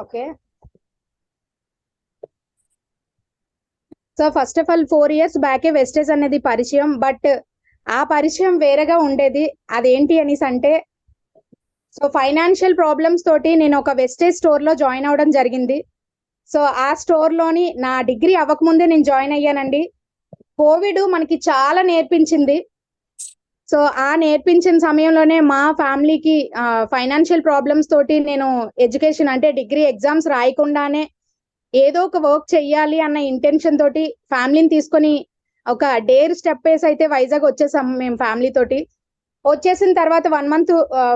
Okay. So first of all four years బ్యాకే Vestige అనేది పరిచయం but ఆ పరిచయం వేరేగా ఉండేది. అదేంటి అనేసి అంటే సో ఫైనాన్షియల్ ప్రాబ్లమ్స్ తోటి నేను ఒక వెస్టేజ్ స్టోర్లో జాయిన్ అవ్వడం జరిగింది. సో ఆ స్టోర్లోని నా డిగ్రీ అవ్వకముందే నేను జాయిన్ అయ్యానండి. కోవిడ్ మనకి చాలా నేర్పించింది. సో ఆ నేర్పించిన సమయంలోనే మా ఫ్యామిలీకి ఫైనాన్షియల్ ప్రాబ్లమ్స్ తోటి నేను ఎడ్యుకేషన్ అంటే డిగ్రీ ఎగ్జామ్స్ రాయకుండానే ఏదో ఒక వర్క్ చెయ్యాలి అన్న ఇంటెన్షన్ తోటి ఫ్యామిలీని తీసుకొని ఒక డేర్ స్టెప్ వేసి అయితే వైజాగ్ వచ్చేసాం మేము ఫ్యామిలీ తోటి. వచ్చేసిన తర్వాత వన్ మంత్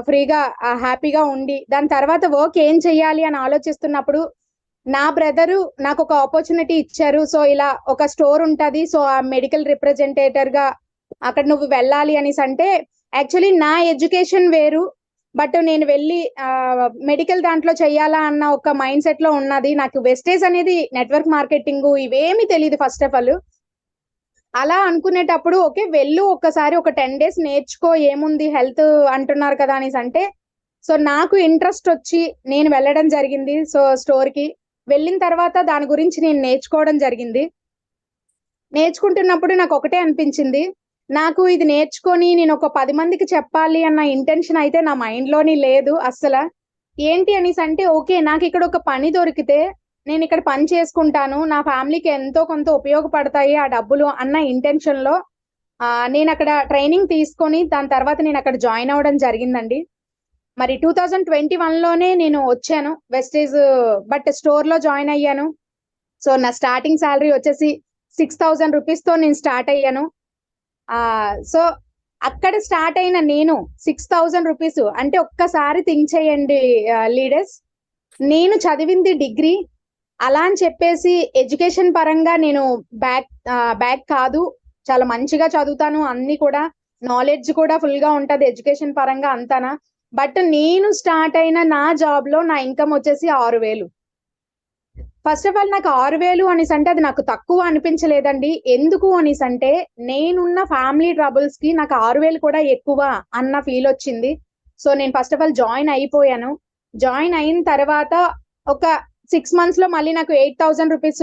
ఫ్రీగా హ్యాపీగా ఉండి దాని తర్వాత వర్క్ ఏం చెయ్యాలి అని ఆలోచిస్తున్నప్పుడు నా బ్రదరు నాకు ఒక ఆపర్చునిటీ ఇచ్చారు. సో ఇలా ఒక స్టోర్ ఉంటది. సో ఆ మెడికల్ రిప్రజెంటేటర్గా అక్కడ నువ్వు వెళ్ళాలి అనేసి అంటే యాక్చువల్లీ నా ఎడ్యుకేషన్ వేరు బట్ నేను వెళ్ళి మెడికల్ దాంట్లో చేయాలా అన్న ఒక మైండ్ సెట్లో ఉన్నది. నాకు వెస్టేజ్ అనేది నెట్వర్క్ మార్కెటింగ్ ఇవేమి తెలియదు ఫస్ట్ ఆఫ్ ఆల్ అలా అనుకునేటప్పుడు ఓకే వెళ్ళు ఒక్కసారి ఒక టెన్ డేస్ నేర్చుకో ఏముంది హెల్త్ అంటున్నారు కదా అనేసి అంటే సో నాకు ఇంట్రెస్ట్ వచ్చి నేను వెళ్ళడం జరిగింది సో స్టోర్కి. వెళ్ళిన తర్వాత దాని గురించి నేను నేర్చుకోవడం జరిగింది. నేర్చుకుంటున్నప్పుడు నాకు ఒకటే అనిపించింది నాకు ఇది నేర్చుకొని నేను ఒక పది మందికి చెప్పాలి అన్న ఇంటెన్షన్ అయితే నా మైండ్లోని లేదు అస్సలు. ఏంటి అనేసి అంటే ఓకే నాకు ఇక్కడ ఒక పని దొరికితే నేను ఇక్కడ పని చేసుకుంటాను నా ఫ్యామిలీకి ఎంతో కొంత ఉపయోగపడతాయి ఆ డబ్బులు అన్న ఇంటెన్షన్లో నేను అక్కడ ట్రైనింగ్ తీసుకొని దాని తర్వాత నేను అక్కడ జాయిన్ అవ్వడం జరిగిందండి. మరి టూ థౌజండ్ ట్వంటీ వన్లోనే నేను వచ్చాను వెస్టేజ్ బట్ స్టోర్లో జాయిన్ అయ్యాను. సో నా స్టార్టింగ్ శాలరీ వచ్చేసి సిక్స్ థౌజండ్ రూపీస్తో నేను స్టార్ట్ అయ్యాను. ఆ సో అక్కడ స్టార్ట్ అయిన నేను సిక్స్ థౌజండ్ రూపీస్ అంటే ఒక్కసారి థింక్ చేయండి లీడర్స్. నేను చదివింది డిగ్రీ. అలా అని చెప్పేసి ఎడ్యుకేషన్ పరంగా నేను బ్యాక్ బ్యాక్ కాదు. చాలా మంచిగా చదువుతాను. అన్ని కూడా నాలెడ్జ్ కూడా ఫుల్గా ఉంటది ఎడ్యుకేషన్ పరంగా అంతానా. బట్ నేను స్టార్ట్ అయిన నా జాబ్లో నా ఇన్కమ్ వచ్చేసి ఆరు వేలు. ఫస్ట్ ఆఫ్ ఆల్ నాకు ఆరు వేలు అనేసి అంటే అది నాకు తక్కువ అనిపించలేదండి. ఎందుకు అనేసి అంటే నేనున్న ఫ్యామిలీ ట్రబుల్స్కి నాకు ఆరు వేలు కూడా ఎక్కువ అన్న ఫీల్ వచ్చింది. సో నేను ఫస్ట్ ఆఫ్ ఆల్ జాయిన్ అయిపోయాను. జాయిన్ అయిన తర్వాత ఒక సిక్స్ మంత్స్లో మళ్ళీ నాకు ఎయిట్ థౌసండ్ రూపీస్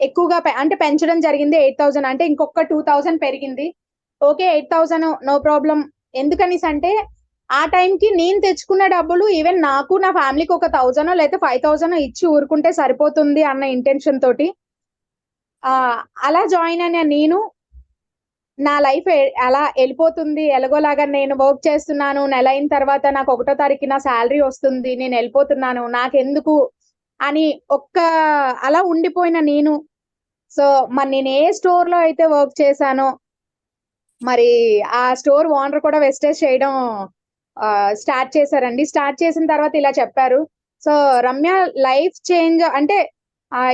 ఎక్కువగా పె- అంటే పెంచడం జరిగింది. ఎయిట్ థౌసండ్ అంటే ఇంకొక టూ థౌసండ్ పెరిగింది. Okay eight thousand no problem ఎందుకనేసి అంటే ఆ టైంకి నేను తెచ్చుకున్న డబ్బులు ఈవెన్ నాకు నా ఫ్యామిలీకి ఒక థౌజండ్ లేకపోతే ఫైవ్ థౌజండ్ ఇచ్చి ఊరుకుంటే సరిపోతుంది అన్న ఇంటెన్షన్ తోటి ఆ అలా జాయిన్ అయిన నేను నా లైఫ్ అలా వెళ్ళిపోతుంది. ఎలాగోలాగా నేను వర్క్ చేస్తున్నాను. నెల అయిన తర్వాత నాకు ఒకటో తారీఖు నా శాలరీ వస్తుంది. నేను వెళ్ళిపోతున్నాను. నాకెందుకు అని ఒక్క అలా ఉండిపోయిన నేను. సో మరి నేను ఏ స్టోర్లో అయితే వర్క్ చేశానో మరి ఆ స్టోర్ ఓనర్ కూడా వెస్టేజ్ చేయడం స్టార్ట్ చేశారండి. స్టార్ట్ చేసిన తర్వాత ఇలా చెప్పారు. సో రమ్య లైఫ్ చేంజ్ అంటే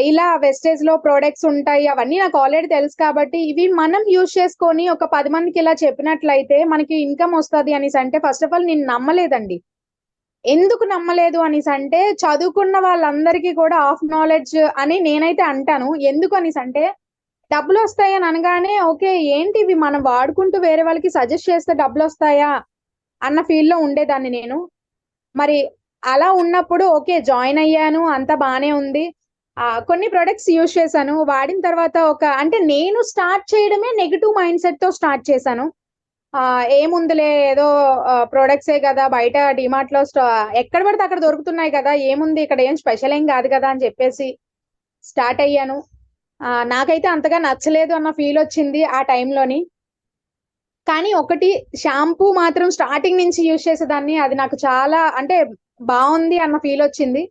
ఇలా వెస్టేజ్లో ప్రొడక్ట్స్ ఉంటాయి అవన్నీ నాకు ఆల్రెడీ తెలుసు కాబట్టి ఇవి మనం యూజ్ చేసుకొని ఒక పది మందికి ఇలా చెప్పినట్లయితే మనకి ఇన్కమ్ వస్తుంది అనేసి అంటే ఫస్ట్ ఆఫ్ ఆల్ నేను నమ్మలేదండి. ఎందుకు నమ్మలేదు అనేసి అంటే చదువుకున్న వాళ్ళందరికీ కూడా ఆఫ్ నాలెడ్జ్ అని నేనైతే అంటాను. ఎందుకు అనేసి అంటే డబ్బులు వస్తాయి అని అనగానే ఓకే ఏంటి ఇవి మనం వాడుకుంటూ వేరే వాళ్ళకి సజెస్ట్ చేస్తే డబ్బులు వస్తాయా? అన్న ఫీల్లో ఉండేదాన్ని నేను. మరి అలా ఉన్నప్పుడు ఓకే జాయిన్ అయ్యాను అంత బాగానే ఉంది. ఆ కొన్ని ప్రొడక్ట్స్ యూజ్ చేశాను. వాడిన తర్వాత ఒక అంటే నేను స్టార్ట్ చేయడమే నెగిటివ్ మైండ్ సెట్తో స్టార్ట్ చేశాను. ఆ ఏముందిలే ఏదో ప్రొడక్ట్సే కదా బయట డిమార్ట్లో ఎక్కడ పడితే అక్కడ దొరుకుతున్నాయి కదా ఏముంది ఇక్కడ ఏం స్పెషల్ ఏం కాదు కదా అని చెప్పేసి స్టార్ట్ అయ్యాను. నాకైతే అంతగా నచ్చలేదు అన్న ఫీల్ వచ్చింది ఆ టైంలోని కానీ ఒకటి షాంపూ మాత్రం స్టార్టింగ్ నుంచి యూజ్ చేసేదాన్ని. అది నాకు చాలా అంటే బాగుంది అన్న ఫీల్ వచ్చింది.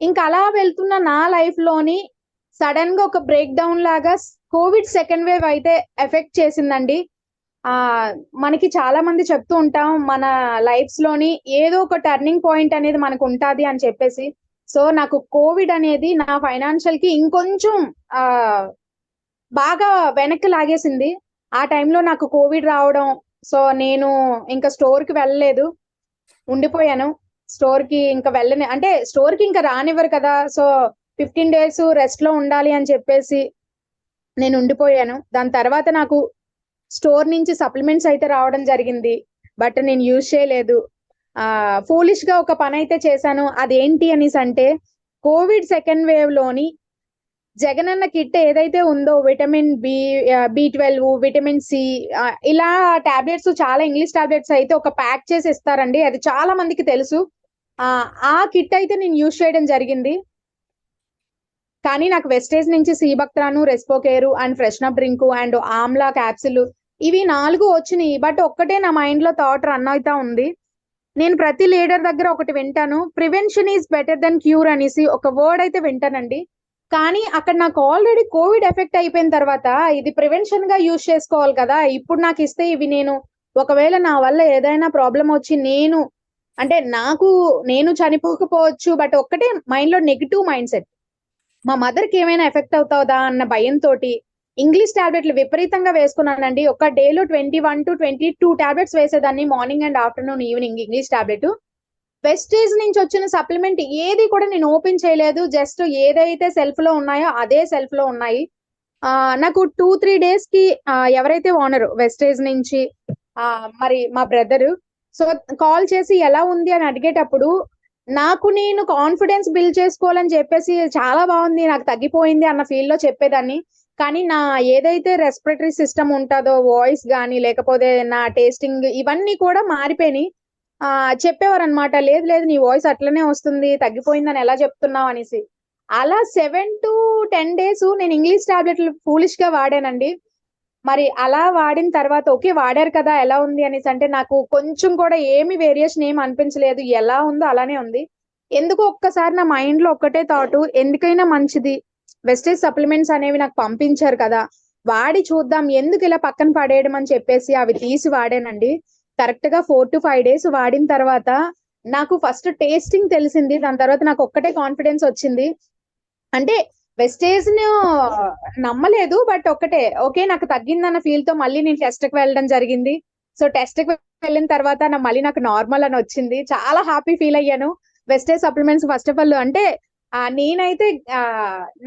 ఇంకా అలా వెళ్తున్న నా లైఫ్లోని సడన్గా ఒక బ్రేక్ డౌన్ లాగా కోవిడ్ సెకండ్ వేవ్ అయితే ఎఫెక్ట్ చేసిందండి. ఆ మనకి చాలా మంది చెప్తూ ఉంటాం మన లైఫ్స్లోని ఏదో ఒక టర్నింగ్ పాయింట్ అనేది మనకు ఉంటుంది అని చెప్పేసి. సో నాకు కోవిడ్ అనేది నా ఫైనాన్షియల్కి ఇంకొంచెం ఆ బాగా వెనక్కి లాగేసింది. ఆ టైంలో నాకు కోవిడ్ రావడం సో నేను ఇంకా స్టోర్కి వెళ్ళలేదు. ఉండిపోయాను. స్టోర్కి ఇంకా వెళ్ళని అంటే స్టోర్కి ఇంకా రానివ్వరు కదా. సో ఫిఫ్టీన్ డేస్ రెస్ట్లో ఉండాలి అని చెప్పేసి నేను ఉండిపోయాను. దాని తర్వాత నాకు స్టోర్ నుంచి సప్లిమెంట్స్ అయితే రావడం జరిగింది. బట్ నేను యూజ్ చేయలేదు. ఆ ఫూలిష్గా ఒక పని అయితే చేశాను. అదేంటి అనేసి అంటే కోవిడ్ సెకండ్ వేవ్లోని జగనన్న కిట్ ఏదైతే ఉందో vitamin B B twelve vitamin C ఇలా టాబ్లెట్స్ చాలా ఇంగ్లీష్ టాబ్లెట్స్ అయితే ఒక ప్యాక్ చేసి ఇస్తారండి. అది చాలా మందికి తెలుసు. ఆ ఆ కిట్ అయితే నేను యూజ్ చేయడం జరిగింది. కానీ నాకు వెస్టేజ్ నుంచి సీబక్త్రాను Respocare and fresh n up drink and amla capsule ఇవి నాలుగు వచ్చినాయి. బట్ ఒక్కటే నా మైండ్లో థాట్ రన్ అవుతా ఉంది. నేను ప్రతి లీడర్ దగ్గర ఒకటి వింటాను. Prevention is better than cure అనేసి ఒక వర్డ్ అయితే వింటానండి. కానీ అక్కడ నాకు ఆల్రెడీ కోవిడ్ ఎఫెక్ట్ అయిపోయిన తర్వాత ఇది ప్రివెన్షన్గా యూజ్ చేసుకోవాలి కదా. ఇప్పుడు నాకు ఇస్తే ఇవి నేను ఒకవేళ నా వల్ల ఏదైనా ప్రాబ్లం వచ్చి నేను అంటే నాకు నేను చనిపోకపోవచ్చు బట్ ఒక్కటే మైండ్లో నెగిటివ్ మైండ్ సెట్ మా మదర్కి ఏమైనా ఎఫెక్ట్ అవుతావుదా అన్న భయంతో ఇంగ్లీష్ టాబ్లెట్లు విపరీతంగా వేసుకున్నానండి. ఒక డేలో twenty one to twenty two tablets వేసేదాన్ని morning and afternoon evening English tablet Vestige నుంచి వచ్చిన సప్లిమెంట్ ఏది కూడా నేను ఓపెన్ చేయలేదు. జస్ట్ ఏదైతే సెల్ఫ్లో ఉన్నాయో అదే సెల్ఫ్లో ఉన్నాయి. ఆ నాకు టూ త్రీ డేస్కి ఎవరైతే ఓనర్ వెస్టేజ్ నుంచి ఆ మరి మా బ్రదర్ సో కాల్ చేసి ఎలా ఉంది అని అడిగేటప్పుడు నాకు నేను కాన్ఫిడెన్స్ బిల్డ్ చేసుకోవాలని చెప్పేసి చాలా బాగుంది నాకు తగ్గిపోయింది అన్న ఫీల్లో చెప్పేదాన్ని. కానీ నా ఏదైతే రెస్పిరేటరీ సిస్టమ్ ఉంటుందో వాయిస్ కానీ లేకపోతే నా టేస్టింగ్ ఇవన్నీ కూడా మారిపోయినాయి. ఆ చెప్పేవారు అనమాట లేదు లేదు నీ వాయిస్ అట్లనే వస్తుంది తగ్గిపోయిందని ఎలా చెప్తున్నావు? అనేసి. అలా సెవెన్ టు టెన్ డేస్ నేను ఇంగ్లీష్ టాబ్లెట్లు ఫూలిష్గా వాడానండి. మరి అలా వాడిన తర్వాత ఓకే వాడారు కదా ఎలా ఉంది? అనేసి అంటే నాకు కొంచెం కూడా ఏమి వేరియేషన్ ఏమి అనిపించలేదు. ఎలా ఉందో అలానే ఉంది. ఎందుకు ఒక్కసారి నా మైండ్లో ఒక్కటే థాట్ ఎందుకైనా మంచిది. వెస్టేజ్ సప్లిమెంట్స్ అనేవి నాకు పంపించారు కదా. వాడి చూద్దాం ఎందుకు ఇలా పక్కన పడేయడం అని చెప్పేసి అవి తీసి వాడానండి. కరెక్ట్గా ఫోర్ టు ఫైవ్ డేస్ వాడిన తర్వాత నాకు ఫస్ట్ టేస్టింగ్ తెలిసింది. దాని తర్వాత నాకు ఒక్కటే కాన్ఫిడెన్స్ వచ్చింది. అంటే వెస్టేజ్ను నమ్మలేదు బట్ ఒక్కటే ఓకే నాకు తగ్గిందన్న ఫీల్తో మళ్ళీ నేను టెస్ట్కి వెళ్ళడం జరిగింది. సో టెస్ట్కి వెళ్ళిన తర్వాత నా మళ్ళీ నాకు నార్మల్ అని వచ్చింది. చాలా హ్యాపీ ఫీల్ అయ్యాను. Vestige supplements first of all అంటే నేనైతే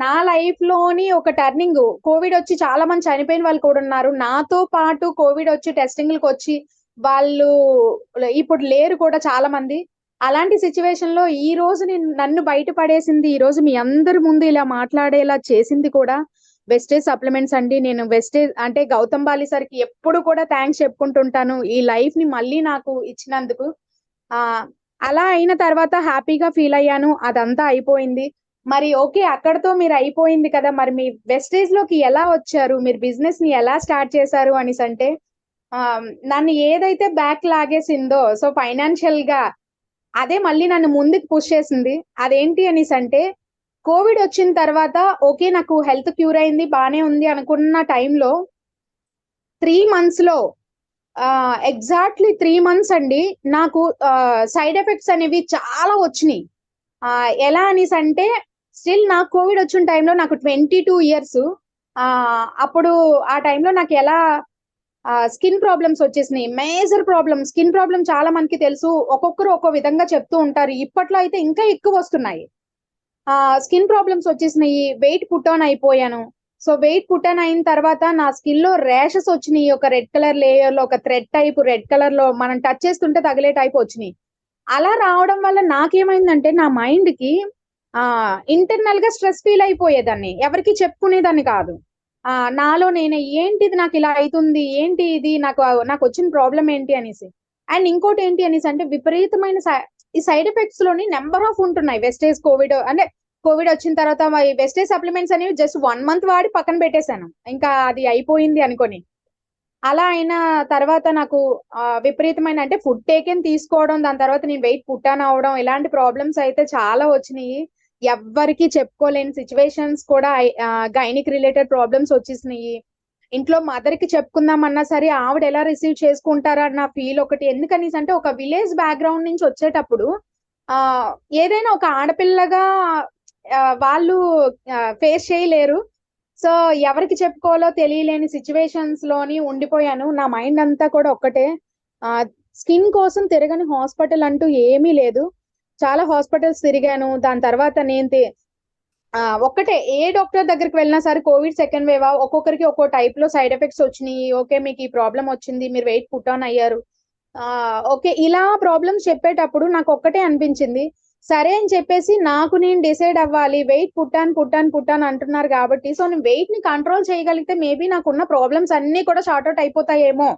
నా లైఫ్లోని ఒక టర్నింగ్ కోవిడ్ వచ్చి చాలా మంది చనిపోయిన వాళ్ళు కూడా ఉన్నారు. నాతో పాటు కోవిడ్ వచ్చి టెస్టింగ్లకు వచ్చి వాళ్ళు ఇప్పుడు లేరు కూడా చాలా మంది అలాంటి సిచ్యువేషన్లో ఈ రోజు నేను నన్ను బయటపడేసింది ఈ రోజు మీ అందరి ముందు ఇలా మాట్లాడేలా చేసింది కూడా వెస్టేజ్ సప్లిమెంట్స్ అండి. నేను వెస్టేజ్ అంటే గౌతమ్ బాలి సార్కి ఎప్పుడు కూడా థ్యాంక్స్ చెప్పుకుంటుంటాను. ఈ లైఫ్ని మళ్ళీ నాకు ఇచ్చినందుకు. ఆ అలా అయిన తర్వాత హ్యాపీగా ఫీల్ అయ్యాను. అదంతా అయిపోయింది. మరి ఓకే అక్కడతో మీరు అయిపోయింది కదా. మరి మీ వెస్టేజ్లోకి ఎలా వచ్చారు? మీరు బిజినెస్ని ఎలా స్టార్ట్ చేశారు అనేసి అంటే నన్ను ఏదైతే బ్యాక్ లాగేసిందో సో ఫైనాన్షియల్గా అదే మళ్ళీ నన్ను ముందుకు పుష్ చేసింది. అదేంటి అనేసి అంటే కోవిడ్ వచ్చిన తర్వాత ఓకే నాకు హెల్త్ క్యూర్ అయింది బాగానే ఉంది అనుకున్న టైంలో త్రీ మంత్స్లో ఎగ్జాక్ట్లీ త్రీ మంత్స్ అండి నాకు సైడ్ ఎఫెక్ట్స్ అనేవి చాలా వచ్చినాయి. ఆ, ఎలా అనేసి అంటే స్టిల్ నాకు కోవిడ్ వచ్చిన టైంలో నాకు ట్వంటీ టూ ఇయర్స్ అప్పుడు ఆ టైంలో నాకు ఎలా స్కిన్ ప్రాబ్లమ్స్ వచ్చేసినాయి. మేజర్ ప్రాబ్లమ్ స్కిన్ ప్రాబ్లం చాలా మనకి తెలుసు. ఒక్కొక్కరు ఒక్కో విధంగా చెప్తూ ఉంటారు. ఇప్పట్లో అయితే ఇంకా ఎక్కువ వస్తున్నాయి. ఆ స్కిన్ ప్రాబ్లమ్స్ వచ్చేసినాయి. వెయిట్ పుట్ ఆన్ అయిపోయాను. సో వెయిట్ పుట్ ఆన్ అయిన తర్వాత నా స్కిన్లో ర్యాషెస్ వచ్చినాయి. ఒక రెడ్ కలర్ లేయర్లో ఒక థ్రెడ్ టైప్ రెడ్ కలర్లో మనం టచ్ చేస్తుంటే తగిలే టైప్ వచ్చినాయి. అలా రావడం వల్ల నాకేమైందంటే నా మైండ్కి ఆ ఇంటర్నల్గా స్ట్రెస్ ఫీల్ అయిపోయేదాన్ని. ఎవరికి చెప్పుకునేదాన్ని కాదు. ఆ నాలో నేను ఏంటిది నాకు ఇలా అవుతుంది? ఏంటి ఇది? నాకు నాకు వచ్చిన ప్రాబ్లం ఏంటి అనేసి. అండ్ ఇంకోటి ఏంటి అనేసి అంటే విపరీతమైన సై- ఈ సైడ్ ఎఫెక్ట్స్లోని నెంబర్ ఆఫ్ ఉంటున్నాయి. వెస్టేజ్ కోవిడ్ అంటే కోవిడ్ వచ్చిన తర్వాత వెస్టేజ్ సప్లిమెంట్స్ అనేవి జస్ట్ వన్ మంత్ వాడి పక్కన పెట్టేశాను. ఇంకా అది అయిపోయింది అనుకొని. అలా అయిన తర్వాత నాకు ఆ, విపరీతమైన అంటే ఫుడ్ టేకెన్ తీసుకోవడం దాని తర్వాత నేను వెయిట్ పుట్టాను అవడం ఇలాంటి ప్రాబ్లమ్స్ అయితే చాలా వచ్చినాయి. ఎవ్వరికి చెప్పుకోలేని సిచ్యువేషన్స్ కూడా గైనిక్ రిలేటెడ్ ప్రాబ్లమ్స్ వచ్చేసినాయి. ఇంట్లో మదర్కి చెప్పుకుందామన్నా సరే ఆవిడ ఎలా రిసీవ్ చేసుకుంటారా నా ఫీల్ ఒకటి. ఎందుకనేసి అంటే ఒక విలేజ్ బ్యాక్గ్రౌండ్ నుంచి వచ్చేటప్పుడు ఆ ఏదైనా ఒక ఆడపిల్లగా వాళ్ళు ఫేస్ చేయలేరు. సో ఎవరికి చెప్పుకోవాలో తెలియలేని సిచ్యువేషన్స్లోని ఉండిపోయాను. నా మైండ్ అంతా కూడా ఒక్కటే. ఆ స్కిన్ కోసం తిరగని హాస్పిటల్ అంటూ ఏమీ లేదు. చాలా హాస్పిటల్స్ తిరిగాను. దాని తర్వాత నేను ఒక్కటే ఏ డాక్టర్ దగ్గరికి వెళ్ళినా సరే కోవిడ్ సెకండ్ వేవ్ ఒక్కొక్కరికి ఒక్కో టైప్లో సైడ్ ఎఫెక్ట్స్ వచ్చినాయి. ఓకే మీకు ఈ ప్రాబ్లం వచ్చింది మీరు వెయిట్ పుట్ ఆన్ అయ్యారు. ఆ ఓకే ఇలా ప్రాబ్లమ్స్ చెప్పేటప్పుడు నాకు ఒక్కటే అనిపించింది. సరే అని చెప్పేసి నాకు నేను డిసైడ్ అవ్వాలి. వెయిట్ పుట్టాను పుట్టాను పుట్టాను అంటున్నారు కాబట్టి సో నేను వెయిట్ని కంట్రోల్ చేయగలిగితే మేబీ నాకున్న ప్రాబ్లమ్స్ అన్ని కూడా షార్ట్ అవుట్ అయిపోతాయేమో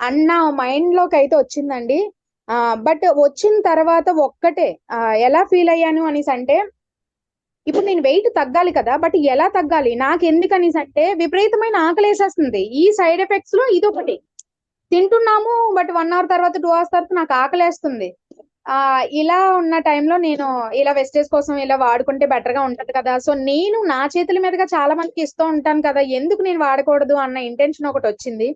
అన్న మైండ్లోకి అయితే వచ్చిందండి. బట్ వచ్చిన తర్వాత ఒక్కటే ఎలా ఫీల్ అయ్యాను అనేసి అంటే ఇప్పుడు నేను వెయిట్ తగ్గాలి కదా బట్ ఎలా తగ్గాలి? నాకు ఎందుకు అనేసి అంటే విపరీతమైన ఆకలి వేసేస్తుంది ఈ సైడ్ ఎఫెక్ట్స్లో ఇది ఒకటి తింటున్నాము బట్ వన్ అవర్ తర్వాత టూ అవర్స్ తర్వాత నాకు ఆకలేస్తుంది. ఆ ఇలా ఉన్న టైంలో నేను ఇలా వెస్టేజ్ కోసం ఇలా వాడుకుంటే బెటర్గా ఉంటది కదా. సో నేను నా చేతుల మీదుగా చాలా మందికి ఇస్తూ ఉంటాను కదా ఎందుకు నేను వాడకూడదు అన్న ఇంటెన్షన్ ఒకటి వచ్చింది.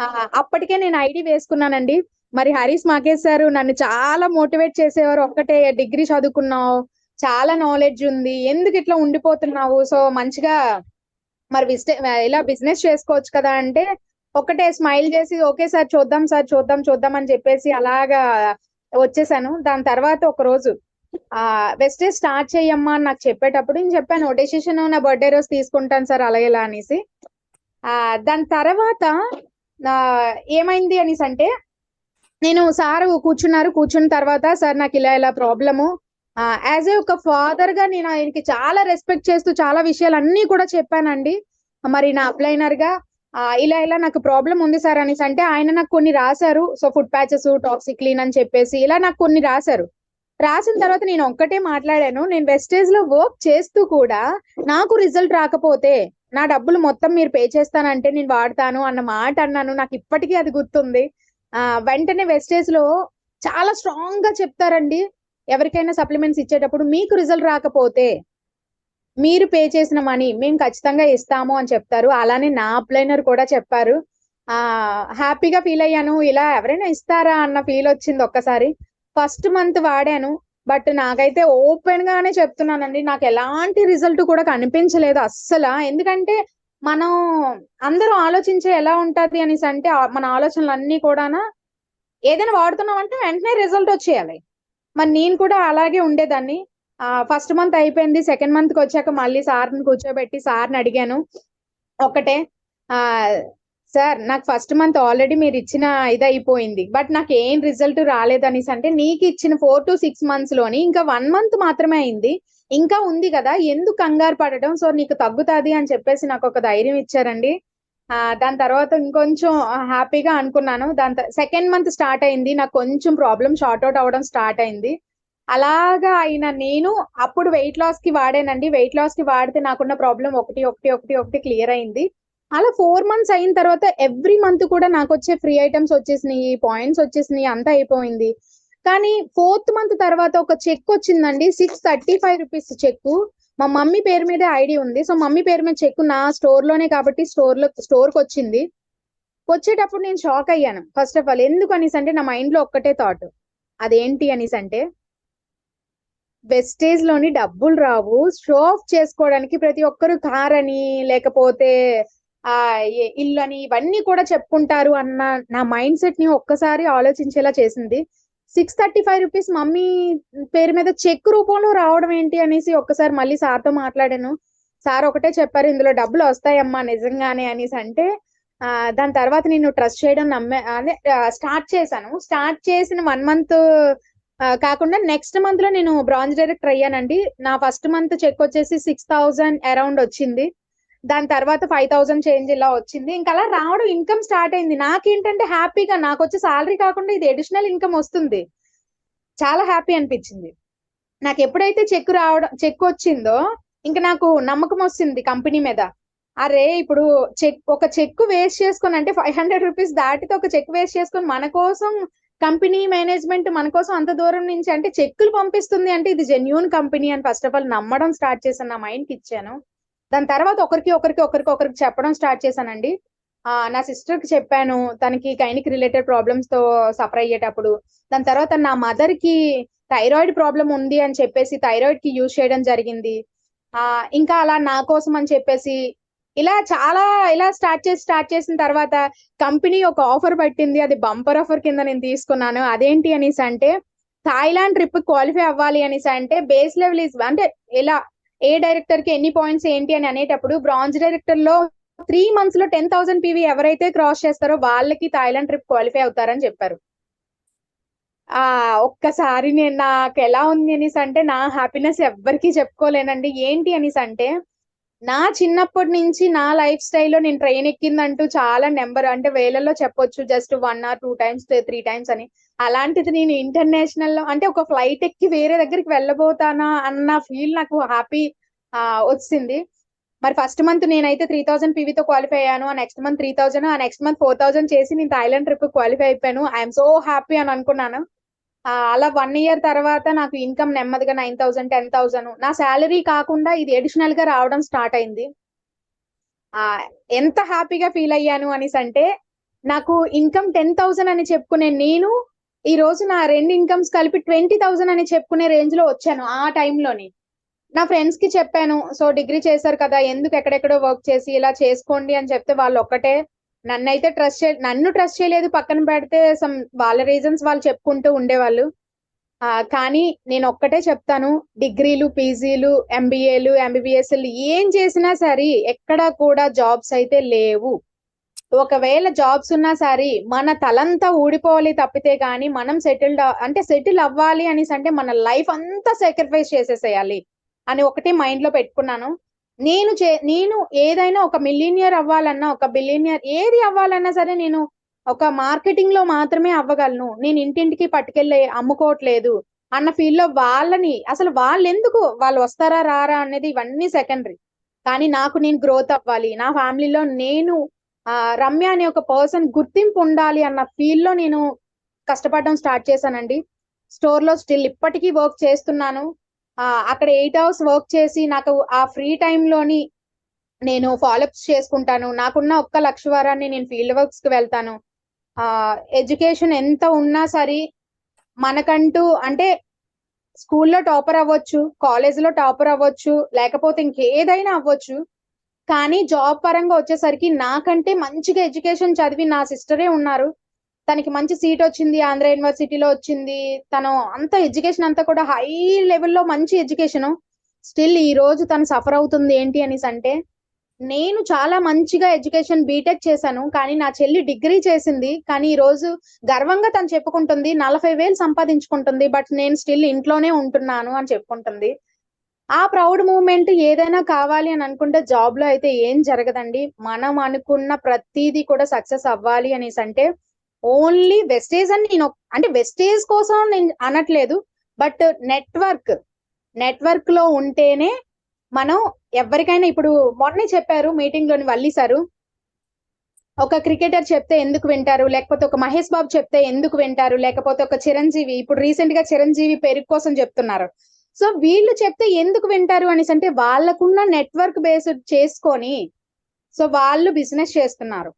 ఆ, అప్పటికే నేను ఐడి వేసుకున్నానండి. మరి హరీష్ మాకేష్ సార్ నన్ను చాలా మోటివేట్ చేసేవారు. ఒక్కటే డిగ్రీ చదువుకున్నావు. చాలా నాలెడ్జ్ ఉంది. ఎందుకు ఇట్లా ఉండిపోతున్నావు? సో మంచిగా మరి ఇలా బిజినెస్ చేసుకోవచ్చు కదా అంటే ఒకటే స్మైల్ చేసి ఓకే సార్ చూద్దాం సార్ చూద్దాం చూద్దాం అని చెప్పేసి అలాగా వచ్చేసాను. దాని తర్వాత ఒక రోజు ఆ వెస్టేజ్ స్టార్ట్ చేయమ్మా అని నాకు చెప్పేటప్పుడు నేను చెప్పాను డెసిషన్ నా బర్త్డే రోజు తీసుకుంటాను సార్ అలా ఇలా అనేసి. ఆ దాని తర్వాత ఏమైంది అనేసి అంటే నేను సార్ కూర్చున్నారు. కూర్చున్న తర్వాత సార్ నాకు ఇలా ఇలా ప్రాబ్లము. యాజ్ ఏ ఒక ఫాదర్గా నేను ఆయనకి చాలా రెస్పెక్ట్ చేస్తూ చాలా విషయాలు అన్ని కూడా చెప్పానండి. మరి నా అప్లైనర్గా ఇలా ఇలా నాకు ప్రాబ్లం ఉంది సార్ అనేసి అంటే ఆయన నాకు కొన్ని రాశారు. So food patches toxic clean అని చెప్పేసి ఇలా నాకు కొన్ని రాశారు. రాసిన తర్వాత నేను ఒక్కటే మాట్లాడాను. నేను వెస్టేజ్లో వర్క్ చేస్తూ కూడా నాకు రిజల్ట్ రాకపోతే నా డబ్బులు మొత్తం మీరు పే చేస్తానంటే నేను వాడతాను అన్న మాట అన్నాను. నాకు ఇప్పటికీ అది గుర్తుంది. ఆ వెంటనే వెస్టేజ్లో చాలా స్ట్రాంగ్గా చెప్తారండి. ఎవరికైనా సప్లిమెంట్స్ ఇచ్చేటప్పుడు మీకు రిజల్ట్ రాకపోతే మీరు పే చేసిన మనీ మేము ఖచ్చితంగా ఇస్తాము అని చెప్తారు. అలానే నా అప్లైనర్ కూడా చెప్పారు. ఆ హ్యాపీగా ఫీల్ అయ్యాను. ఇలా ఎవరైనా ఇస్తారా అన్న ఫీల్ వచ్చింది ఒక్కసారి. ఫస్ట్ మంత్ వాడాను. బట్ నాకైతే ఓపెన్ గానే చెప్తున్నానండి. నాకు ఎలాంటి రిజల్ట్ కూడా కనిపించలేదు అస్సలు. ఎందుకంటే మనం అందరూ ఆలోచించే ఎలా ఉంటది అనేసి అంటే మన ఆలోచనలు అన్ని కూడా ఏదైనా వాడుతున్నాం అంటే వెంటనే రిజల్ట్ వచ్చేయాలి. మరి నేను కూడా అలాగే ఉండేదాన్ని. ఫస్ట్ మంత్ అయిపోయింది సెకండ్ మంత్కి వచ్చాక మళ్ళీ సార్ని కూర్చోబెట్టి సార్ని అడిగాను. ఒకటే ఆ సార్ నాకు ఫస్ట్ మంత్ ఆల్రెడీ మీరు ఇచ్చిన ఇది అయిపోయింది బట్ నాకు ఏం రిజల్ట్ రాలేదు అనేసి అంటే నీకు ఇచ్చిన ఫోర్ టు సిక్స్ మంత్స్లోని ఇంకా వన్ మంత్ మాత్రమే అయింది. ఇంకా ఉంది కదా ఎందుకు కంగారు పడటం సో నీకు తగ్గుతాది అని చెప్పేసి నాకు ఒక ధైర్యం ఇచ్చారండి. దాని తర్వాత ఇంకొంచెం హ్యాపీగా అనుకున్నాను. దాని సెకండ్ మంత్ స్టార్ట్ అయింది. నాకు కొంచెం ప్రాబ్లం షార్ట్ అవుట్ అవ్వడం స్టార్ట్ అయింది. అలాగా అయిన నేను అప్పుడు వెయిట్ లాస్కి వాడానండి. వెయిట్ లాస్కి వాడితే నాకున్న ప్రాబ్లం ఒకటి ఒకటి ఒకటి ఒకటి క్లియర్ అయింది. అలా ఫోర్ మంత్స్ అయిన తర్వాత ఎవ్రీ మంత్ కూడా నాకు వచ్చే ఫ్రీ ఐటమ్స్ వచ్చేసినాయి పాయింట్స్ వచ్చేసినాయి అంతా అయిపోయింది. కానీ ఫోర్త్ మంత్ తర్వాత ఒక చెక్ వచ్చిందండి. Six thirty five rupees cheque. మా మమ్మీ పేరు మీద ఐడి ఉంది. సో మమ్మీ పేరు మీద చెక్ నా స్టోర్లోనే కాబట్టి స్టోర్లో స్టోర్కి వచ్చింది. వచ్చేటప్పుడు నేను షాక్ అయ్యాను. ఫస్ట్ ఆఫ్ ఆల్ ఎందుకు అనేసి అంటే నా మైండ్లో ఒక్కటే థాట్. అదేంటి అనేసి అంటే వెస్టేజ్లోని డబ్బులు రావు. షో ఆఫ్ చేసుకోవడానికి ప్రతి ఒక్కరు కార్ అని లేకపోతే ఆ ఇల్లు అని ఇవన్నీ కూడా చెప్పుకుంటారు అన్న నా మైండ్ సెట్ని ఒక్కసారి ఆలోచించేలా చేసింది. Six thirty five rupees mummy పేరు మీద చెక్ రూపంలో రావడం ఏంటి అనేసి ఒక్కసారి మళ్ళీ సార్తో మాట్లాడాను. సార్ ఒకటే చెప్పారు ఇందులో డబ్బులు వస్తాయమ్మా నిజంగానే అనేసి అంటే దాని తర్వాత నేను ట్రస్ట్ చేయడం నమ్మే అదే స్టార్ట్ చేశాను. స్టార్ట్ చేసిన వన్ మంత్ కాకుండా నెక్స్ట్ మంత్లో నేను బ్రాంజ్ డైరెక్టర్ అయ్యానండి. నా ఫస్ట్ మంత్ చెక్ వచ్చేసి సిక్స్ థౌజండ్ అరౌండ్ వచ్చింది. దాని తర్వాత ఫైవ్ థౌసండ్ చేంజ్ ఇలా వచ్చింది. ఇంకా అలా రావడం ఇన్కమ్ స్టార్ట్ అయింది. నాకేంటంటే హ్యాపీగా నాకు వచ్చే సాలరీ కాకుండా ఇది అడిషనల్ ఇన్కమ్ వస్తుంది. చాలా హ్యాపీ అనిపించింది. నాకు ఎప్పుడైతే చెక్ రావడం చెక్ వచ్చిందో ఇంకా నాకు నమ్మకం వస్తుంది కంపెనీ మీద. అరే ఇప్పుడు చెక్ ఒక చెక్ వేస్ట్ చేసుకొని అంటే ఫైవ్ హండ్రెడ్ రూపీస్ దాటితే ఒక చెక్ వేస్ట్ చేసుకొని మన కోసం కంపెనీ మేనేజ్మెంట్ మన కోసం అంత దూరం నుంచి అంటే చెక్కులు పంపిస్తుంది అంటే ఇది జెన్యున్ కంపెనీ అని ఫస్ట్ ఆఫ్ ఆల్ నమ్మడం స్టార్ట్ చేశాను. నా మైండ్కి ఇచ్చాను. దాని తర్వాత ఒకరికి ఒకరికి ఒకరికి ఒకరికి చెప్పడం స్టార్ట్ చేశానండి. ఆ నా సిస్టర్కి చెప్పాను తనకి గైనిక్ రిలేటెడ్ ప్రాబ్లమ్స్తో సఫర్ అయ్యేటప్పుడు. దాని తర్వాత నా మదర్కి థైరాయిడ్ ప్రాబ్లం ఉంది అని చెప్పేసి థైరాయిడ్కి యూజ్ చేయడం జరిగింది. ఆ ఇంకా అలా నా కోసం అని చెప్పేసి ఇలా చాలా ఇలా స్టార్ట్ చేసి స్టార్ట్ చేసిన తర్వాత కంపెనీ ఒక ఆఫర్ పట్టింది. అది బంపర్ ఆఫర్ కింద నేను తీసుకున్నాను. అదేంటి అనేసి అంటే థాయిలాండ్ ట్రిప్ క్వాలిఫై అవ్వాలి అనేసి అంటే బేస్ లెవెల్ ఇస్ అంటే ఇలా ఏ డైరెక్టర్కి ఎన్ని పాయింట్స్ ఏంటి అని అనేటప్పుడు బ్రాంజ్ డైరెక్టర్లో త్రీ మంత్స్లో టెన్ థౌసండ్ పీవీ ఎవరైతే క్రాస్ చేస్తారో వాళ్ళకి థాయిలాండ్ ట్రిప్ క్వాలిఫై అవుతారని చెప్పారు. ఆ ఒక్కసారి నేను నాకు ఎలా ఉంది అనేసి అంటే నా హ్యాపీనెస్ ఎవ్వరికీ చెప్పుకోలేనండి. ఏంటి అనేసి అంటే నా చిన్నప్పటి నుంచి నా లైఫ్ స్టైల్లో నేను ట్రైన్ ఎక్కిందంటూ చాలా నెంబర్ అంటే వేలల్లో చెప్పొచ్చు just one or two times three times అని. అలాంటిది నేను ఇంటర్నేషనల్లో అంటే ఒక ఫ్లైట్ ఎక్కి వేరే దగ్గరికి వెళ్ళబోతానా అన్న ఫీల్ నాకు హ్యాపీ వచ్చింది. మరి ఫస్ట్ మంత్ నేనైతే త్రీ థౌసండ్ పీవీతో క్వాలిఫై అయ్యాను. ఆ నెక్స్ట్ మంత్ త్రీ థౌసండ్ ఆ నెక్స్ట్ మంత్ ఫోర్ థౌసండ్ చేసి నేను థాయిలాండ్ ట్రిప్ క్వాలిఫై అయిపోయాను. ఐఎమ్ సో హ్యాపీ అని అనుకున్నాను. అలా వన్ ఇయర్ తర్వాత నాకు ఇన్కమ్ నెమ్మదిగా నైన్ థౌసండ్ టెన్ థౌసండ్ నా శాలరీ కాకుండా ఇది అడిషనల్గా రావడం స్టార్ట్ అయింది. ఆ ఎంత హ్యాపీగా ఫీల్ అయ్యాను అనేసి అంటే నాకు ఇన్కమ్ టెన్ థౌసండ్ అని చెప్పుకునే నేను ఈ రోజు నా రెండు ఇన్కమ్స్ కలిపి ట్వంటీ థౌసండ్ అని చెప్పుకునే రేంజ్లో వచ్చాను ఆ టైంలోని నా ఫ్రెండ్స్కి చెప్పాను సో డిగ్రీ చేశారు కదా ఎందుకు ఎక్కడెక్కడో వర్క్ చేసి ఇలా చేసుకోండి అని చెప్తే వాళ్ళు ఒక్కటే నన్ను అయితే ట్రస్ట్ చే నన్ను ట్రస్ట్ చేయలేదు పక్కన పెడితే సమ్ వాళ్ళ రీజన్స్ వాళ్ళు చెప్పుకుంటూ ఉండేవాళ్ళు. ఆ, కానీ నేను ఒక్కటే చెప్తాను డిగ్రీలు పీజీలు ఎంబీఏలు ఎంబీబీఎస్లు ఏం చేసినా సరే ఎక్కడా కూడా జాబ్స్ అయితే లేవు. ఒకవేళ జాబ్స్ ఉన్నా సరే మన తలంతా ఊడిపోవాలి తప్పితే కానీ మనం సెటిల్డ్ అంటే సెటిల్ అవ్వాలి అనేసి అంటే మన లైఫ్ అంతా సాక్రిఫైస్ చేసేసేయాలి అని ఒకటి మైండ్లో పెట్టుకున్నాను. నేను చే నేను ఏదైనా ఒక మిలీనియర్ అవ్వాలన్నా ఒక బిలీనియర్ ఏది అవ్వాలన్నా సరే నేను ఒక మార్కెటింగ్లో మాత్రమే అవ్వగలను. నేను ఇంటింటికి పట్టుకెళ్ళి అమ్ముకోవట్లేదు అన్న ఫీల్లో వాళ్ళని అసలు వాళ్ళు ఎందుకు వాళ్ళు వస్తారా రారా అనేది ఇవన్నీ సెకండరీ కానీ నాకు నేను గ్రోత్ అవ్వాలి. నా ఫ్యామిలీలో నేను ఆ రమ్య అనే ఒక పర్సన్ గుర్తింపు ఉండాలి అన్న ఫీల్లో నేను కష్టపడడం స్టార్ట్ చేశానండి. స్టోర్లో స్టిల్ ఇప్పటికీ వర్క్ చేస్తున్నాను. అక్కడ ఎయిట్ అవర్స్ వర్క్ చేసి నాకు ఆ ఫ్రీ లోని నేను ఫాలోఅప్స్ చేసుకుంటాను. నాకున్న ఒక్క లక్ష వారాన్ని నేను ఫీల్డ్ వర్క్స్కి వెళ్తాను. ఆ ఎడ్యుకేషన్ ఎంత ఉన్నా సరే మనకంటూ అంటే స్కూల్లో టాపర్ అవ్వచ్చు కాలేజీలో టాపర్ అవ్వచ్చు లేకపోతే ఇంకేదైనా అవ్వచ్చు. కానీ జాబ్ పరంగా వచ్చేసరికి నాకంటే మంచిగా ఎడ్యుకేషన్ చదివి నా సిస్టరే ఉన్నారు. తనకి మంచి సీట్ వచ్చింది ఆంధ్ర యూనివర్సిటీలో వచ్చింది. తను అంత ఎడ్యుకేషన్ అంతా కూడా హై లెవెల్లో మంచి ఎడ్యుకేషన్. స్టిల్ ఈ రోజు తను సఫర్ అవుతుంది ఏంటి అనేసి అంటే నేను చాలా మంచిగా ఎడ్యుకేషన్ బీటెక్ చేశాను కానీ నా చెల్లి డిగ్రీ చేసింది. కానీ ఈ రోజు గర్వంగా తను చెప్పుకుంటుంది నలభై వేలు సంపాదించుకుంటుంది బట్ నేను స్టిల్ ఇంట్లోనే ఉంటున్నాను అని చెప్పుకుంటుంది. ఆ ప్రౌడ్ మూమెంట్ ఏదైనా కావాలి అని అనుకుంటే జాబ్లో అయితే ఏం జరగదండి. మనం అనుకున్న ప్రతిదీ కూడా సక్సెస్ అవ్వాలి అనేసి అంటే ఓన్లీ వెస్టేజ్ అని నేను అంటే వెస్టేజ్ కోసం నేను అనట్లేదు బట్ నెట్వర్క్ నెట్వర్క్లో ఉంటేనే మనం ఎవరికైనా ఇప్పుడు మొన్నే చెప్పారు మీటింగ్లోని వల్లి సారు. ఒక క్రికెటర్ చెప్తే ఎందుకు వింటారు? లేకపోతే ఒక మహేష్ బాబు చెప్తే ఎందుకు వింటారు? లేకపోతే ఒక చిరంజీవి ఇప్పుడు రీసెంట్గా చిరంజీవి పెరుగు కోసం చెప్తున్నారు. సో వీళ్ళు చెప్తే ఎందుకు వింటారు అనేసి అంటే వాళ్ళకున్న నెట్వర్క్ బేస్డ్ చేసుకొని సో వాళ్ళు బిజినెస్ చేస్తున్నారు.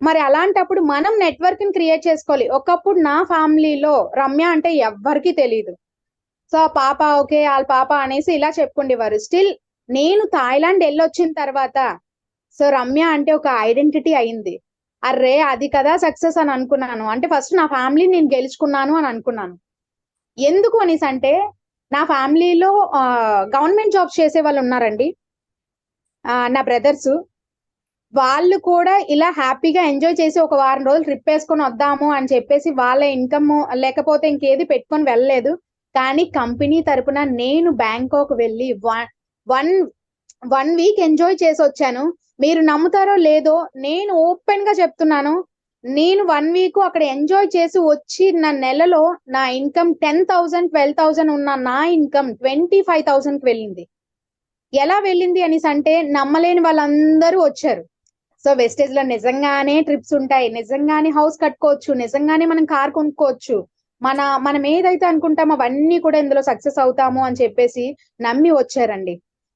మరి అలాంటప్పుడు మనం నెట్వర్క్ని క్రియేట్ చేసుకోవాలి. ఒకప్పుడు నా ఫ్యామిలీలో రమ్య అంటే ఎవ్వరికీ తెలియదు సో ఆ పాప ఓకే వాళ్ళ పాప అనేసి ఇలా చెప్పుకుండేవారు స్టిల్ నేను థాయిలాండ్ వెళ్ళొచ్చిన తర్వాత సో రమ్య అంటే ఒక ఐడెంటిటీ అయింది. అర్రే అది కదా సక్సెస్ అని అనుకున్నాను. అంటే ఫస్ట్ నా ఫ్యామిలీ నేను గెలుచుకున్నాను అని అనుకున్నాను. ఎందుకు అనేసి అంటే నా ఫ్యామిలీలో గవర్నమెంట్ జాబ్స్ చేసే వాళ్ళు ఉన్నారండి. ఆ, నా బ్రదర్స్ వాళ్ళు కూడా ఇలా హ్యాపీగా ఎంజాయ్ చేసి ఒక వారం రోజులు ట్రిప్ వేసుకొని వద్దాము అని చెప్పేసి వాళ్ళ ఇన్కమ్ లేకపోతే ఇంకేది పెట్టుకొని వెళ్ళలేదు. కానీ కంపెనీ తరపున నేను బ్యాంకాక్ వెళ్ళి one one one week enjoy చేసి వచ్చాను. మీరు నమ్ముతారో లేదో నేను ఓపెన్గా చెప్తున్నాను. నేను వన్ వీక్ అక్కడ ఎంజాయ్ చేసి వచ్చి నా నెలలో నా income ten thousand twelve thousand ఉన్న నా ఇన్కమ్ ట్వంటీ ఫైవ్ థౌసండ్కి వెళ్ళింది. ఎలా వెళ్ళింది అనేసి అంటే నమ్మలేని వాళ్ళందరూ వచ్చారు. సో వెస్టేజ్లో నిజంగానే ట్రిప్స్ ఉంటాయి. నిజంగానే హౌస్ కట్టుకోవచ్చు. నిజంగానే మనం కార్ కొనుక్కోవచ్చు. మన మనం ఏదైతే అనుకుంటామో అవన్నీ కూడా ఇందులో సక్సెస్ అవుతాము అని చెప్పేసి నమ్మి వచ్చారండి.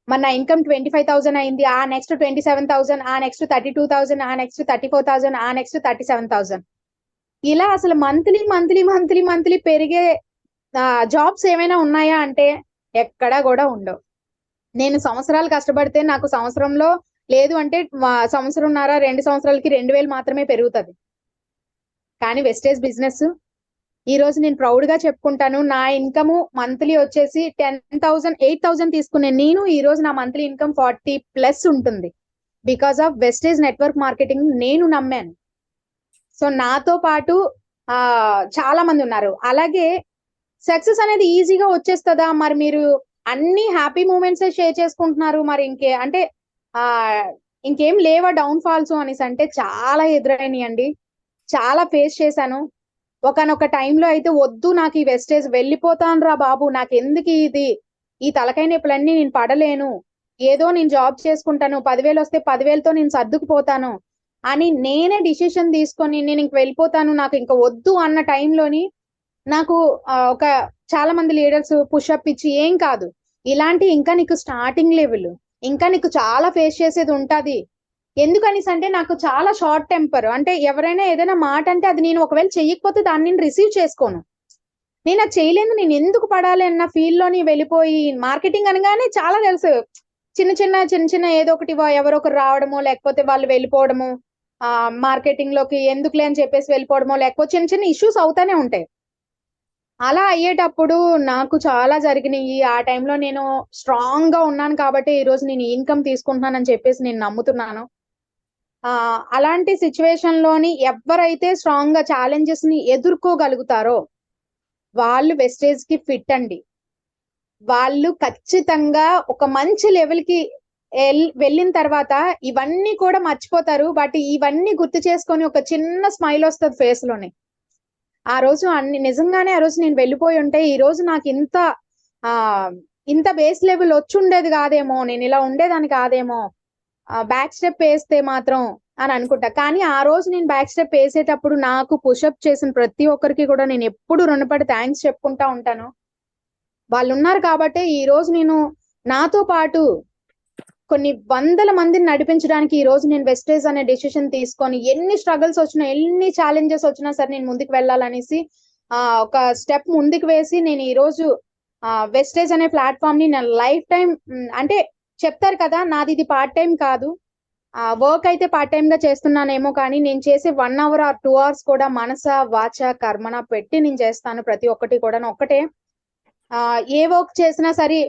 మన ఇన్కమ్ ట్వంటీ ఫైవ్ థౌసండ్ అయింది. ఆ నెక్స్ట్ ట్వంటీ సెవెన్ థౌసండ్ ఆ నెక్స్ట్ థర్టీ టూ థౌసండ్ ఆ నెక్స్ట్ థర్టీ ఫోర్ థౌసండ్ ఆ నెక్స్ట్ థర్టీ సెవెన్ థౌసండ్ ఇలా అసలు మంత్లీ మంత్లీ మంత్లీ మంత్లీ పెరిగే జాబ్స్ ఏమైనా ఉన్నాయా అంటే ఎక్కడా కూడా ఉండవు. నేను సంవత్సరాలు కష్టపడితే నాకు సంవత్సరంలో లేదు అంటే సంవత్సరంన్నర రెండు సంవత్సరాలకి రెండు వేలు మాత్రమే పెరుగుతుంది. కానీ వెస్టేజ్ బిజినెస్ ఈ రోజు నేను ప్రౌడ్గా చెప్పుకుంటాను నా ఇన్కమ్ మంత్లీ వచ్చేసి టెన్ థౌసండ్ ఎయిట్ థౌసండ్ తీసుకునే నేను ఈ రోజు నా మంత్లీ ఇన్కమ్ ఫార్టీ ప్లస్ ఉంటుంది. Because of Vestige network marketing నేను నమ్మాను. సో నాతో పాటు ఆ చాలా మంది ఉన్నారు. అలాగే సక్సెస్ అనేది ఈజీగా వచ్చేస్తుందా? మరి మీరు అన్ని హ్యాపీ మూమెంట్స్ షేర్ చేసుకుంటున్నారు మరి ఇంకే? అంటే ఆ ఇంకేం లేవా డౌన్ ఫాల్స్ అనేసి అంటే చాలా ఎదురైనాయి అండి చాలా ఫేస్ చేశాను. ఒకనొక టైంలో అయితే వద్దు నాకు ఈ వెస్టేజ్ వెళ్ళిపోతాను రా బాబు నాకు ఎందుకు ఇది? ఈ తలకాయ నొప్పులన్నీ నేను పడలేను. ఏదో నేను జాబ్ చేసుకుంటాను పదివేలు వస్తే పదివేలతో నేను సర్దుకుపోతాను అని నేనే డిసిషన్ తీసుకొని నేను ఇంక వెళ్ళిపోతాను నాకు ఇంకా వద్దు అన్న టైంలోని నాకు ఒక చాలా మంది లీడర్స్ పుషప్ ఇచ్చి ఏం కాదు. ఇలాంటి ఇంకా నీకు స్టార్టింగ్ లెవెల్. ఇంకా నీకు చాలా ఫేస్ చేసేది ఉంటుంది. ఎందుకనిసి అంటే నాకు చాలా షార్ట్ టెంపర్ అంటే ఎవరైనా ఏదైనా మాట అంటే అది నేను ఒకవేళ చెయ్యకపోతే దాన్ని నేను రిసీవ్ చేసుకోను. నేను అది చేయలేదు నేను ఎందుకు పడాలి అన్న ఫీల్డ్లోని లోని వెళ్ళిపోయి మార్కెటింగ్ అనగానే చాలా తెలుసు. చిన్న చిన్న చిన్న చిన్న ఏదో ఒకటి వా- ఎవరో ఒకరు రావడము లేకపోతే వాళ్ళు వెళ్ళిపోవడము ఆ మార్కెటింగ్లోకి ఎందుకులే అని చెప్పేసి వెళ్ళిపోవడమో లేకపోతే చిన్న చిన్న ఇష్యూస్ అవుతానే ఉంటాయి. అలా అయ్యేటప్పుడు నాకు చాలా జరిగినాయి. ఆ టైంలో నేను స్ట్రాంగ్గా ఉన్నాను కాబట్టి ఈ రోజు నేను ఇన్కమ్ తీసుకుంటున్నానని చెప్పేసి నేను నమ్ముతున్నాను. ఆ అలాంటి సిచ్యువేషన్లోని ఎవరైతే స్ట్రాంగ్గా ఛాలెంజెస్ని ఎదుర్కోగలుగుతారో వాళ్ళు వెస్టేజ్కి ఫిట్ అండి. వాళ్ళు ఖచ్చితంగా ఒక మంచి లెవెల్కి వెళ్ళిన తర్వాత ఇవన్నీ కూడా మర్చిపోతారు. బట్ ఇవన్నీ గుర్తు చేసుకొని ఒక చిన్న స్మైల్ వస్తుంది ఫేస్లోనే. ఆ రోజు అన్ని నిజంగానే ఆ రోజు నేను వెళ్ళిపోయి ఉంటే ఈ రోజు నాకు ఇంత ఆ ఇంత బేస్ లెవెల్ వచ్చి ఉండేది కాదేమో నేను ఇలా ఉండేదాన్ని కాదేమో బ్యాక్ స్టెప్ వేస్తే మాత్రం అని అనుకుంటా. కానీ ఆ రోజు నేను బ్యాక్ స్టెప్ వేసేటప్పుడు నాకు పుషప్ చేసిన ప్రతి ఒక్కరికి కూడా నేను ఎప్పుడు రుణపడి థ్యాంక్స్ చెప్పుకుంటా ఉంటాను. వాళ్ళు ఉన్నారు కాబట్టి ఈ రోజు నేను నాతో పాటు కొన్ని వందల మందిని నడిపించడానికి ఈ రోజు నేను వెస్టేజ్ అనే డెసిషన్ తీసుకొని ఎన్ని స్ట్రగుల్స్ వచ్చినా ఎన్ని ఛాలెంజెస్ వచ్చినా సరే నేను ముందుకు వెళ్ళాలనేసి ఆ ఒక స్టెప్ ముందుకు వేసి నేను ఈ రోజు వెస్టేజ్ అనే ప్లాట్ఫామ్ని నా లైఫ్ టైం అంటే చెప్తారు కదా నాది ఇది పార్ట్ టైం కాదు. ఆ వర్క్ అయితే పార్ట్ టైం గా చేస్తున్నానేమో కానీ నేను చేసే one hour or two hours కూడా మనస వాచ కర్మన పెట్టి నేను చేస్తాను ప్రతి ఒక్కటి కూడా ఒక్కటే. ఆ ఏ వర్క్ చేసినా సరే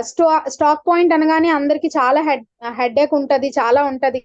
స్టా స్టాక్ పాయింట్ అనగానే అందరికి చాలా హెడ్ హెడ్ఏక్ ఉంటది చాలా ఉంటది.